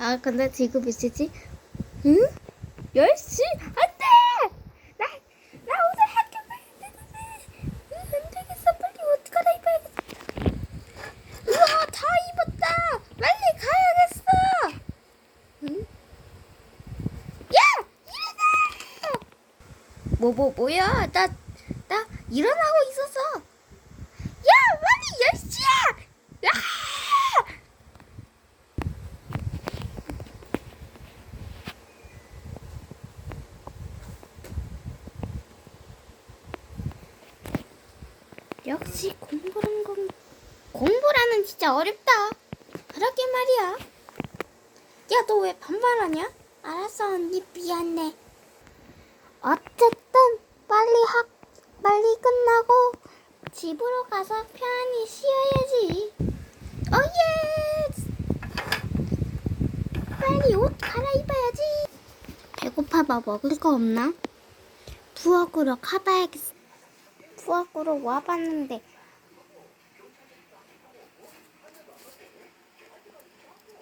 아 근데 지금 몇 시지? 응? 10시? 안돼! 나, 나 오늘 학교 가야 되는데 응, 안 되겠어 빨리 옷 갈아입어야겠어 우와 다 입었다 빨리 가야겠어 응? 야! 일어나! 뭐 뭐 뭐야 나 나 일어나고 있었어 야 빨리 10시야! 야! 역시 공부란 건 공부라는 진짜 어렵다. 그러게 말이야. 야, 너 왜 반말하냐? 알았어, 언니 미안해. 어쨌든 빨리 학 빨리 끝나고 집으로 가서 편히 쉬어야지. 어예! 빨리 옷 갈아입어야지. 배고파봐 먹을 거 없나? 부엌으로 가봐야겠어. 부엌으로 와봤는데.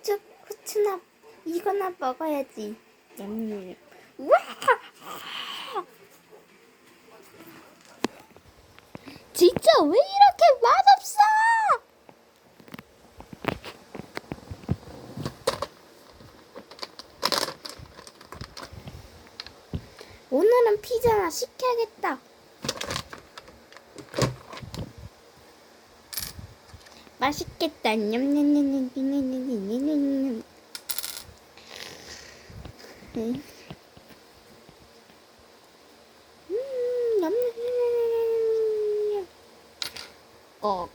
쭉 후추나 이거나 먹어야지. 냠. 우와! 진짜 왜 이렇게 맛없어? 오늘은 피자나 시켜야겠다 맛있겠다. 음, 냠냠냠냠냠냠. 어.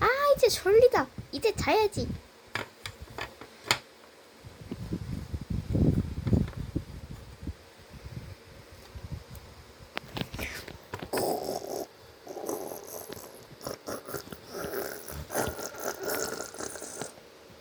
아, 이제 졸리다. 이제 자야지.